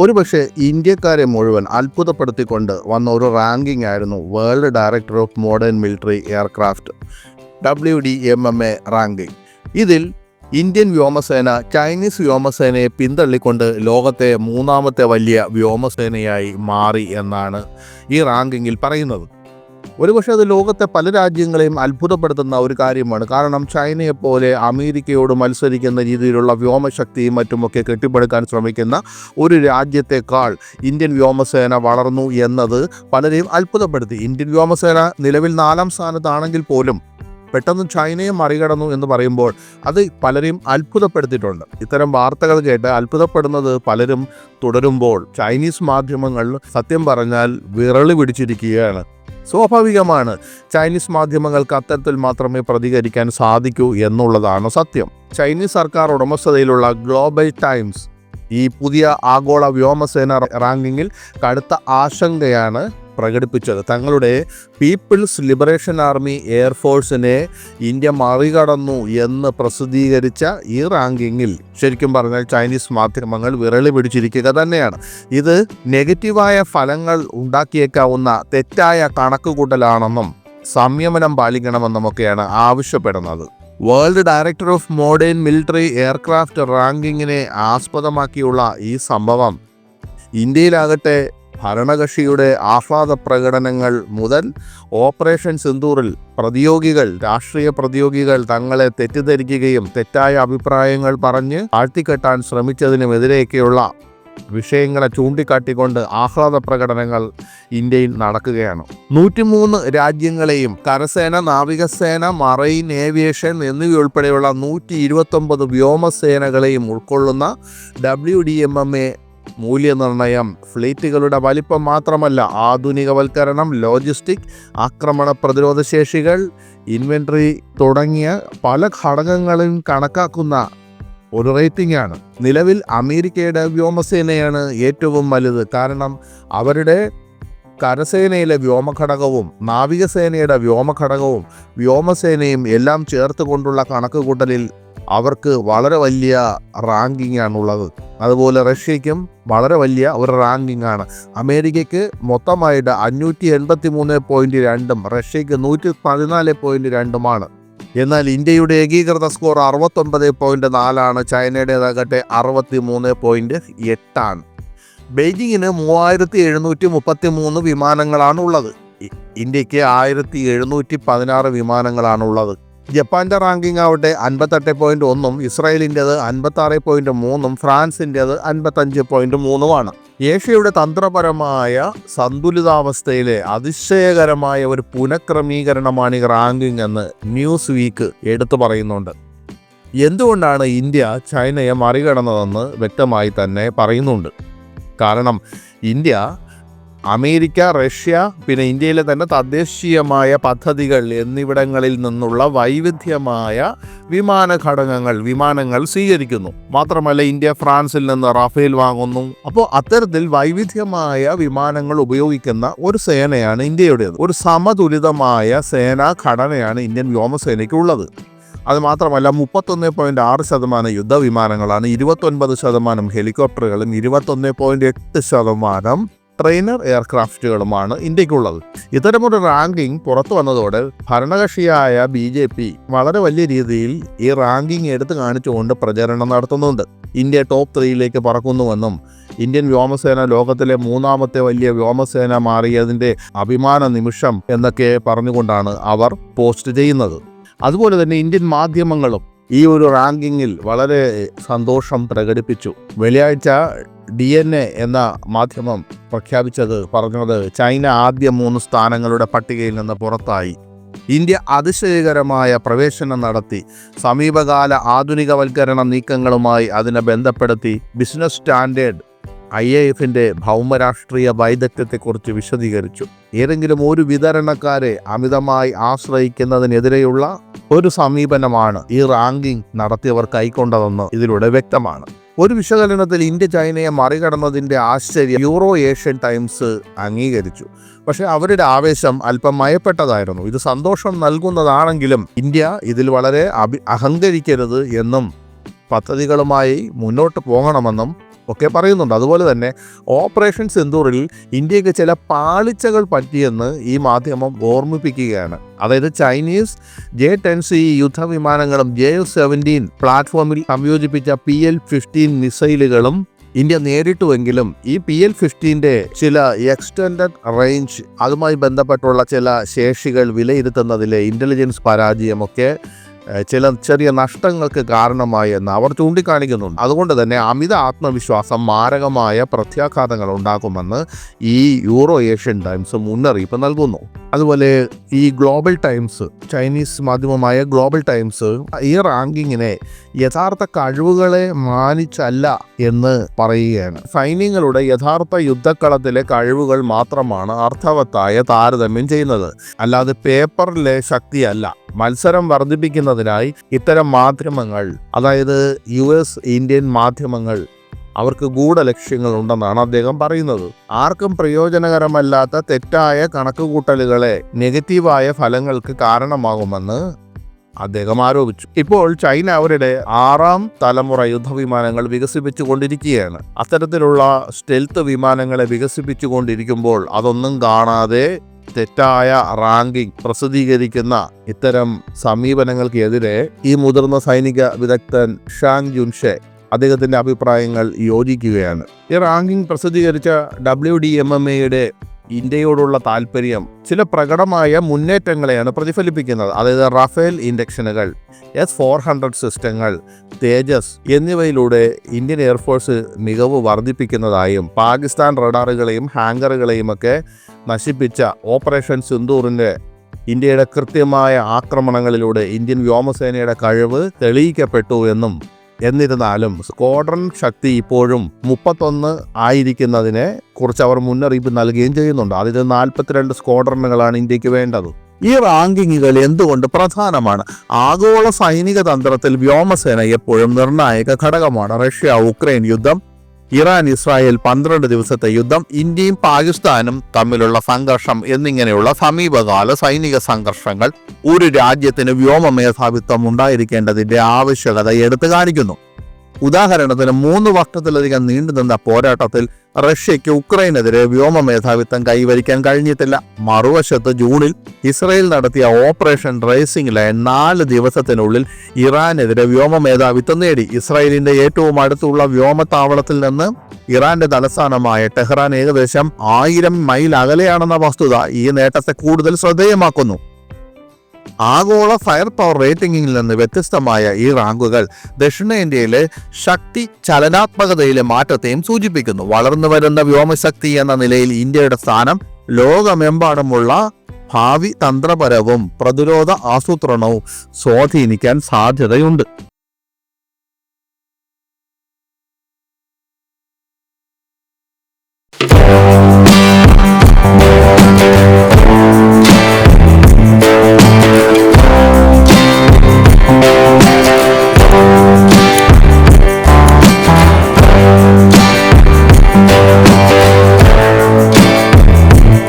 ഒരുപക്ഷെ ഇന്ത്യക്കാരെ മുഴുവൻ അത്ഭുതപ്പെടുത്തിക്കൊണ്ട് വന്ന ഒരു റാങ്കിംഗ് ആയിരുന്നു world director of modern military aircraft W D M M A ranking. ഇതിൽ ഇന്ത്യൻ വ്യോമസേന ചൈനീസ് വ്യോമസേനയെ പിന്തള്ളിക്കൊണ്ട് ലോകത്തെ മൂന്നാമത്തെ വലിയ വ്യോമസേനയായി മാറി എന്നാണ് ഈ റാങ്കിങ്ങിൽ പറയുന്നത്. ഒരുപക്ഷെ അത് ലോകത്തെ പല രാജ്യങ്ങളെയും അത്ഭുതപ്പെടുത്തുന്ന ഒരു കാര്യമാണ്. കാരണം ചൈനയെപ്പോലെ അമേരിക്കയോട് മത്സരിക്കുന്ന രീതിയിലുള്ള വ്യോമശക്തിയും മറ്റുമൊക്കെ കെട്ടിപ്പടുക്കാൻ ശ്രമിക്കുന്ന ഒരു രാജ്യത്തെക്കാൾ ഇന്ത്യൻ വ്യോമസേന വളർന്നു എന്നത് പലരെയും അത്ഭുതപ്പെടുത്തി. ഇന്ത്യൻ വ്യോമസേന നിലവിൽ നാലാം സ്ഥാനത്താണെങ്കിൽ പോലും പെട്ടെന്ന് ചൈനയെ മറികടന്നു എന്ന് പറയുമ്പോൾ അത് പലരെയും അത്ഭുതപ്പെടുത്തിയിട്ടുണ്ട്. ഇത്തരം വാർത്തകൾ കേട്ട് അത്ഭുതപ്പെടുന്നത് പലരും തുടരുമ്പോൾ ചൈനീസ് മാധ്യമങ്ങൾ സത്യം പറഞ്ഞാൽ വിരളി പിടിച്ചിരിക്കുകയാണ്. സ്വാഭാവികമാണ്. ചൈനീസ് മാധ്യമങ്ങൾക്ക് അത്തരത്തിൽ മാത്രമേ പ്രതികരിക്കാൻ സാധിക്കൂ എന്നുള്ളതാണ് സത്യം. ചൈനീസ് സർക്കാർ ഉടമസ്ഥതയിലുള്ള ഗ്ലോബൽ ടൈംസ് ഈ പുതിയ ആഗോള വ്യോമസേന റാങ്കിങ്ങിൽ കടുത്ത ആശങ്കയാണ് പ്രകടിപ്പിച്ചത്. തങ്ങളുടെ പീപ്പിൾസ് ലിബറേഷൻ ആർമി എയർഫോഴ്സിനെ ഇന്ത്യ മറികടന്നു എന്ന് പ്രസിദ്ധീകരിച്ച ഈ റാങ്കിങ്ങിൽ ശരിക്കും പറഞ്ഞാൽ ചൈനീസ് മാധ്യമങ്ങൾ വിരളി പിടിച്ചിരിക്കുക തന്നെയാണ്. ഇത് നെഗറ്റീവായ ഫലങ്ങൾ ഉണ്ടാക്കിയേക്കാവുന്ന തെറ്റായ കണക്കുകൂട്ടലാണെന്നും സംയമനം പാലിക്കണമെന്നുമൊക്കെയാണ് ആവശ്യപ്പെടുന്നത്. World director of modern military aircraft റാങ്കിങ്ങിനെ ആസ്പദമാക്കിയുള്ള ഈ സംഭവം ഇന്ത്യയിലാകട്ടെ ഭരണകക്ഷിയുടെ ആഹ്ലാദ പ്രകടനങ്ങൾ മുതൽ ഓപ്പറേഷൻ സിന്ദൂറിൽ പ്രതിയോഗികൾ രാഷ്ട്രീയ പ്രതിയോഗികൾ തങ്ങളെ തെറ്റിദ്ധരിക്കുകയും തെറ്റായ അഭിപ്രായങ്ങൾ പറഞ്ഞ് ആഴ്ത്തിക്കെട്ടാൻ ശ്രമിച്ചതിനുമെതിരെയൊക്കെയുള്ള വിഷയങ്ങളെ ചൂണ്ടിക്കാട്ടിക്കൊണ്ട് ആഹ്ലാദ പ്രകടനങ്ങൾ ഇന്ത്യയിൽ നടക്കുകയാണ്. നൂറ്റിമൂന്ന് രാജ്യങ്ങളെയും കരസേന നാവികസേന മറൈൻ ഏവിയേഷൻ എന്നിവയുൾപ്പെടെയുള്ള നൂറ്റി ഇരുപത്തൊമ്പത് വ്യോമസേനകളെയും ഉൾക്കൊള്ളുന്ന W D M M A മൂല്യനിർണയം ഫ്ലീറ്റുകളുടെ വലിപ്പം മാത്രമല്ല ആധുനികവൽക്കരണം ലോജിസ്റ്റിക് ആക്രമണ പ്രതിരോധ ശേഷികൾ ഇൻവെൻട്രി തുടങ്ങിയ പല ഘടകങ്ങളും കണക്കാക്കുന്ന ഒരു റേറ്റിംഗ് ആണ് നിലവിൽ അമേരിക്കയുടെ വ്യോമസേനയാണ് ഏറ്റവും വലുത്. കാരണം അവരുടെ കരസേനയിലെ വ്യോമഘടകവും നാവികസേനയുടെ വ്യോമഘടകവും വ്യോമസേനയും എല്ലാം ചേർത്ത് കൊണ്ടുള്ള കണക്കുകൂട്ടലിൽ അവർക്ക് വളരെ വലിയ റാങ്കിങ് ആണുള്ളത് അതുപോലെ റഷ്യയ്ക്കും വളരെ വലിയ ഒരു റാങ്കിങ് ആണ് അമേരിക്കയ്ക്ക് മൊത്തമായിട്ട് അഞ്ഞൂറ്റി എൺപത്തി മൂന്ന് പോയിന്റ് രണ്ടും റഷ്യയ്ക്ക് നൂറ്റി പതിനാല് പോയിന്റ് രണ്ടുമാണ്. എന്നാൽ ഇന്ത്യയുടെ ഏകീകൃത സ്കോർ അറുപത്തൊൻപത് പോയിന്റ് നാലാണ് ചൈനയുടേതാകട്ടെ അറുപത്തി മൂന്ന് പോയിന്റ് എട്ടാണ്. ബെയ്ജിങ്ങിന് മൂവായിരത്തി എഴുന്നൂറ്റി മുപ്പത്തി മൂന്ന് വിമാനങ്ങളാണ് ഉള്ളത് ഇന്ത്യയ്ക്ക് ആയിരത്തി എഴുന്നൂറ്റി പതിനാറ് വിമാനങ്ങളാണ് ഉള്ളത് ജപ്പാന്റെ റാങ്കിംഗ് ആവട്ടെ അൻപത്തെട്ട് പോയിന്റ് ഒന്നും ഇസ്രായേലിന്റെത് അൻപത്താറ് പോയിന്റ് മൂന്നും ഫ്രാൻസിന്റെത് അൻപത്തഞ്ച് പോയിന്റ് മൂന്നുമാണ്. ഏഷ്യയുടെ തന്ത്രപരമായ സന്തുലിതാവസ്ഥയിലെ അതിശയകരമായ ഒരു പുനഃക്രമീകരണമാണ് ഈ റാങ്കിങ് എന്ന് ന്യൂസ് വീക്ക് എടുത്തു പറയുന്നുണ്ട്. എന്തുകൊണ്ടാണ് ഇന്ത്യ ചൈനയെ മറികടന്നതെന്ന് വ്യക്തമായി തന്നെ പറയുന്നുണ്ട്. കാരണം ഇന്ത്യ അമേരിക്ക റഷ്യ പിന്നെ ഇന്ത്യയിലെ തന്നെ തദ്ദേശീയമായ പദ്ധതികൾ എന്നിവിടങ്ങളിൽ നിന്നുള്ള വൈവിധ്യമായ വിമാന ഘടകങ്ങൾ വിമാനങ്ങൾ സ്വീകരിക്കുന്നു. മാത്രമല്ല ഇന്ത്യ ഫ്രാൻസിൽ നിന്ന് റാഫേൽ വാങ്ങുന്നു. അപ്പോൾ അത്തരത്തിൽ വൈവിധ്യമായ വിമാനങ്ങൾ ഉപയോഗിക്കുന്ന ഒരു സേനയാണ് ഇന്ത്യയുടേത്. ഒരു സമതുലിതമായ സേനാ ഘടനയാണ് ഇന്ത്യൻ വ്യോമസേനയ്ക്കുള്ളത് അത് മാത്രമല്ല മുപ്പത്തൊന്ന് പോയിന്റ് ആറ് ശതമാനം യുദ്ധവിമാനങ്ങളാണ് ഇരുപത്തൊൻപത് ശതമാനം ഹെലികോപ്റ്ററുകളും ഇരുപത്തൊന്ന് പോയിന്റ് എട്ട് ശതമാനം ട്രെയിനർ എയർക്രാഫ്റ്റുകളുമാണ് ഇന്ത്യക്കുള്ളത്. ഇത്തരമൊരു റാങ്കിംഗ് പുറത്തു വന്നതോടെ ഭരണകക്ഷിയായ ബി ജെ പി വളരെ വലിയ രീതിയിൽ ഈ റാങ്കിംഗ് എടുത്തു കാണിച്ചുകൊണ്ട് പ്രചരണം നടത്തുന്നുണ്ട്. ഇന്ത്യ ടോപ്പ് ത്രീയിലേക്ക് പറക്കുന്നുവെന്നും ഇന്ത്യൻ വ്യോമസേന ലോകത്തിലെ മൂന്നാമത്തെ വലിയ വ്യോമസേന മാറിയതിന്റെ അഭിമാന നിമിഷം എന്നൊക്കെ പറഞ്ഞുകൊണ്ടാണ് അവർ പോസ്റ്റ് ചെയ്യുന്നത്. അതുപോലെ തന്നെ ഇന്ത്യൻ മാധ്യമങ്ങളും ഈ ഒരു റാങ്കിങ്ങിൽ വളരെ സന്തോഷം പ്രകടിപ്പിച്ചു. വെള്ളിയാഴ്ച ഡി എൻ എ എന്ന മാധ്യമം പ്രഖ്യാപിച്ചത് പറഞ്ഞത് ചൈന ആദ്യ മൂന്ന് സ്ഥാനങ്ങളുടെ പട്ടികയിൽ നിന്ന് പുറത്തായി. ഇന്ത്യ അതിശയകരമായ പ്രവേശനം നടത്തി. സമീപകാല ആധുനികവൽക്കരണ നീക്കങ്ങളുമായി അതിനെ ബന്ധപ്പെടുത്തി. ബിസിനസ് സ്റ്റാൻഡേർഡ് ഐ എ എഫിന്റെ ഭൗമരാഷ്ട്രീയ വൈദഗ്ധ്യത്തെക്കുറിച്ച് വിശദീകരിച്ചു. ഏതെങ്കിലും ഒരു വിതരണക്കാരെ അമിതമായി ആശ്രയിക്കുന്നതിനെതിരെയുള്ള ഒരു സമീപനമാണ് ഈ റാങ്കിംഗ് നടത്തിയവർ കൈക്കൊണ്ടതെന്ന് ഇതിലൂടെ വ്യക്തമാണ്. ഒരു വിശകലനത്തിൽ ഇന്ത്യ ചൈനയെ മറികടന്നതിന്റെ ആശ്ചര്യം യൂറോ ഏഷ്യൻ ടൈംസ് അംഗീകരിച്ചു. പക്ഷേ അവരുടെ ആവേശം അല്പം മയപ്പെട്ടതായിരുന്നു. ഇത് സന്തോഷം നൽകുന്നതാണെങ്കിലും ഇന്ത്യ ഇതിൽ വളരെ അഭി അഹങ്കരിക്കരുത് എന്നും പദ്ധതികളുമായി മുന്നോട്ട് പോകണമെന്നും ഒക്കെ പറയുന്നുണ്ട്. അതുപോലെ തന്നെ ഓപ്പറേഷൻ സിന്ദൂറിൽ ഇന്ത്യയ്ക്ക് ചില പാളിച്ചകൾ പറ്റിയെന്ന് ഈ മാധ്യമം ഓർമ്മിപ്പിക്കുകയാണ്. അതായത് ചൈനീസ് ജെ ടെൻ സി യുദ്ധവിമാനങ്ങളും ജെ സെവന്റീൻ പ്ലാറ്റ്ഫോമിൽ സംയോജിപ്പിച്ച പി എൽ ഫിഫ്റ്റീൻ മിസൈലുകളും ഇന്ത്യ നേരിട്ടുവെങ്കിലും ഈ പി എൽ ഫിഫ്റ്റീന്റെ ചില എക്സ്റ്റൻഡഡ് റേഞ്ച് അതുമായി ബന്ധപ്പെട്ടുള്ള ചില ശേഷികൾ വിലയിരുത്തുന്നതിലെ ഇന്റലിജൻസ് പരാജയമൊക്കെ ചില ചെറിയ നഷ്ടങ്ങൾക്ക് കാരണമായി എന്ന് അവർ ചൂണ്ടിക്കാണിക്കുന്നുണ്ട്. അതുകൊണ്ട് തന്നെ അമിത ആത്മവിശ്വാസം മാരകമായ പ്രത്യാഘാതങ്ങൾ ഉണ്ടാക്കുമെന്ന് ഈ യൂറോ ഏഷ്യൻ ടൈംസ് മുന്നറിയിപ്പ് നൽകുന്നു. അതുപോലെ ഈ ഗ്ലോബൽ ടൈംസ് ചൈനീസ് മാധ്യമമായ ഗ്ലോബൽ ടൈംസ് ഈ റാങ്കിങ്ങിനെ യഥാർത്ഥ കഴിവുകളെ മാനിച്ചല്ല എന്ന് പറയുകയാണ്. സൈന്യങ്ങളുടെ യഥാർത്ഥ യുദ്ധക്കളത്തിലെ കഴിവുകൾ മാത്രമാണ് അർത്ഥവത്തായ താരതമ്യം ചെയ്യുന്നത്. അല്ലാതെ പേപ്പറിലെ ശക്തിയല്ല. മത്സരം വർദ്ധിപ്പിക്കുന്നതിനായി ഇത്തരം മാധ്യമങ്ങൾ അതായത് യു എസ് ഇന്ത്യൻ മാധ്യമങ്ങൾ അവർക്ക് ഗൂഢലക്ഷ്യങ്ങൾ ഉണ്ടെന്നാണ് അദ്ദേഹം പറയുന്നത്. ആർക്കും പ്രയോജനകരമല്ലാത്ത തെറ്റായ കണക്കുകൂട്ടലുകളെ നെഗറ്റീവായ ഫലങ്ങൾക്ക് കാരണമാകുമെന്ന് അദ്ദേഹം ആരോപിച്ചു. ഇപ്പോൾ ചൈന അവരുടെ ആറാം തലമുറ യുദ്ധവിമാനങ്ങൾ വികസിപ്പിച്ചു കൊണ്ടിരിക്കുകയാണ് അത്തരത്തിലുള്ള സ്റ്റെൽത്ത് വിമാനങ്ങളെ വികസിപ്പിച്ചു കൊണ്ടിരിക്കുമ്പോൾ അതൊന്നും കാണാതെ തെറ്റായ റാങ്കിംഗ് പ്രസിദ്ധീകരിക്കുന്ന ഇത്തരം സമീപനങ്ങൾക്കെതിരെ ഈ മുതിർന്ന സൈനിക വിദഗ്ധൻ ഷാങ് ജുൻഷെ അദ്ദേഹത്തിന്റെ അഭിപ്രായങ്ങൾ യോജിക്കുകയാണ്. ഈ റാങ്കിംഗ് പ്രസിദ്ധീകരിച്ച ഡബ്ല്യു ഡി എം എം എയുടെ ഇന്ത്യയോടുള്ള താല്പര്യം ചില പ്രകടമായ മുന്നേറ്റങ്ങളെയാണ് പ്രതിഫലിപ്പിക്കുന്നത്. അതായത് റഫേൽ ഇൻഡക്ഷനുകൾ എസ് ഫോർ ഹൺഡ്രഡ് സിസ്റ്റങ്ങൾ തേജസ് എന്നിവയിലൂടെ ഇന്ത്യൻ എയർഫോഴ്സ് മികവ് വർദ്ധിപ്പിക്കുന്നതായും പാകിസ്ഥാൻ റഡാറുകളെയും ഹാങ്കറുകളെയും ഒക്കെ നശിപ്പിച്ച ഓപ്പറേഷൻ സിന്ദൂറിന്റെ ഇന്ത്യയുടെ കൃത്യമായ ആക്രമണങ്ങളിലൂടെ ഇന്ത്യൻ വ്യോമസേനയുടെ കഴിവ് തെളിയിക്കപ്പെട്ടു എന്നും എന്നിരുന്നാലും സ്ക്വാഡ്രൺ ശക്തി ഇപ്പോഴും മുപ്പത്തൊന്ന് ആയിരിക്കുന്നതിനെ കുറിച്ച് അവർ മുന്നറിയിപ്പ് നൽകുകയും ചെയ്യുന്നുണ്ട്. അതിൽ നാൽപ്പത്തിരണ്ട് സ്ക്വാഡ്രണുകളാണ് ഇന്ത്യയ്ക്ക് വേണ്ടത്. ഈ റാങ്കിങ്ങുകൾ എന്തുകൊണ്ട് പ്രധാനമാണ്? ആഗോള സൈനിക തന്ത്രത്തിൽ വ്യോമസേന എപ്പോഴും നിർണായക ഘടകമാണ്. റഷ്യ ഉക്രൈൻ യുദ്ധം ഇറാൻ ഇസ്രായേൽ പന്ത്രണ്ട് ദിവസത്തെ യുദ്ധം ഇന്ത്യയും പാകിസ്ഥാനും തമ്മിലുള്ള സംഘർഷം എന്നിങ്ങനെയുള്ള സമീപകാല സൈനിക സംഘർഷങ്ങൾ ഒരു രാജ്യത്തിന് വ്യോമ മേധാവിത്വം ഉണ്ടായിരിക്കേണ്ടതിന്റെ ആവശ്യകത എടുത്തു കാണിക്കുന്നു. ഉദാഹരണത്തിന് മൂന്ന് വർഷത്തിലധികം നീണ്ടുനിന്ന പോരാട്ടത്തിൽ റഷ്യയ്ക്ക് ഉക്രൈനെതിരെ വ്യോമ മേധാവിത്വം കൈവരിക്കാൻ കഴിഞ്ഞിട്ടില്ല. മറുവശത്ത് ജൂണിൽ ഇസ്രയേൽ നടത്തിയ ഓപ്പറേഷൻ റേസിംഗ് ലൈൻ നാല് ദിവസത്തിനുള്ളിൽ ഇറാനെതിരെ വ്യോമ മേധാവിത്വം നേടി. ഇസ്രയേലിന്റെ ഏറ്റവും അടുത്തുള്ള വ്യോമത്താവളത്തിൽ നിന്ന് ഇറാന്റെ തലസ്ഥാനമായ ടെഹ്റാൻ ഏകദേശം ആയിരം മൈൽ അകലെയാണെന്ന വസ്തുത ഈ നേട്ടത്തെ കൂടുതൽ ശ്രദ്ധേയമാക്കുന്നു. ആഗോള ഫയർ പവർ റേറ്റിംഗിൽ നിന്ന് വ്യത്യസ്തമായ ഈ റാങ്കുകൾ ദക്ഷിണേന്ത്യയിലെ ശക്തി ചലനാത്മകതയിലെ മാറ്റത്തെയും സൂചിപ്പിക്കുന്നു. വളർന്നു വരുന്ന വ്യോമശക്തി എന്ന നിലയിൽ ഇന്ത്യയുടെ സ്ഥാനം ലോകമെമ്പാടുമുള്ള ഭാവി തന്ത്രപരവും പ്രതിരോധ ആസൂത്രണവും സ്വാധീനിക്കാൻ സാധ്യതയുണ്ട്.